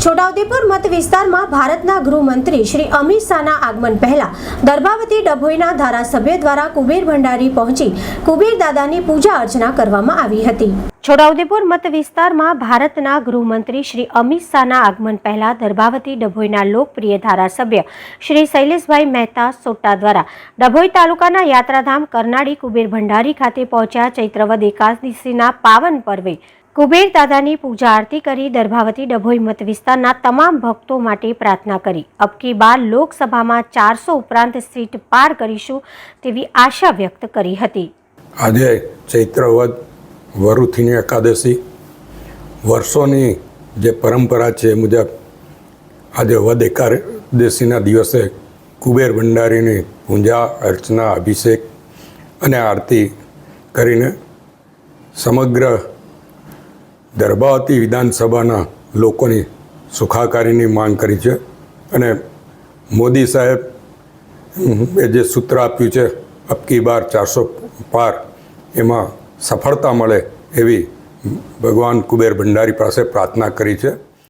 છોટાઉદેપુર મત વિસ્તારમાં ભારતના ગૃહમંત્રી શ્રી અમિત શાહના આગમન પહેલા દર્ભાવતી ડભોઈના ધારાસભ્ય દ્વારા કુબેર ભંડારી પહોંચી કુબેર દાદાની પૂજા અર્ચના કરવામાં આવી હતી. છોટાઉદેપુર મત વિસ્તારમાં ભારતના ગૃહમંત્રી શ્રી અમિત શાહના આગમન પહેલા દર્ભાવતી ડભોઈના લોકપ્રિય ધારાસભ્ય શ્રી શૈલેષભાઈ મહેતા સોટા દ્વારા ડભોઈ તાલુકાના યાત્રાધામ કરનાળી કુબેર ભંડારી ખાતે પહોંચ્યા ચૈત્રવદ એકાદશીના પાવન પર્વે કુબેર દાદાની પૂજા આરતી કરી દર્ભાવતી ડભોઈ મત વિસ્તારના તમામ ભક્તો માટે પ્રાર્થના કરી. અબકી બાર લોકસભામાં ચારસો ઉપરાંત સીટ પાર કરીશું તેવી આશા વ્યક્ત કરી હતી. આજે ચૈત્રવદ વરુથીની એકાદશી. વર્ષોની જે પરંપરા છે મુજબ આજે વદ એકાદશીના દિવસે કુબેર ભંડારીની પૂજા, અર્ચના, અભિષેક અને આરતી કરીને સમગ્ર દરબાવતી વિધાનસભાના લોકોની સુખાકારીની માંગ કરી છે અને મોદી સાહેબ એ જે સૂત્ર આપ્યું છે, અબકી બાર ચારસો પાર, એમાં સફળતા મળે એવી ભગવાન કુબેર ભંડારી પાસે પ્રાર્થના કરી છે.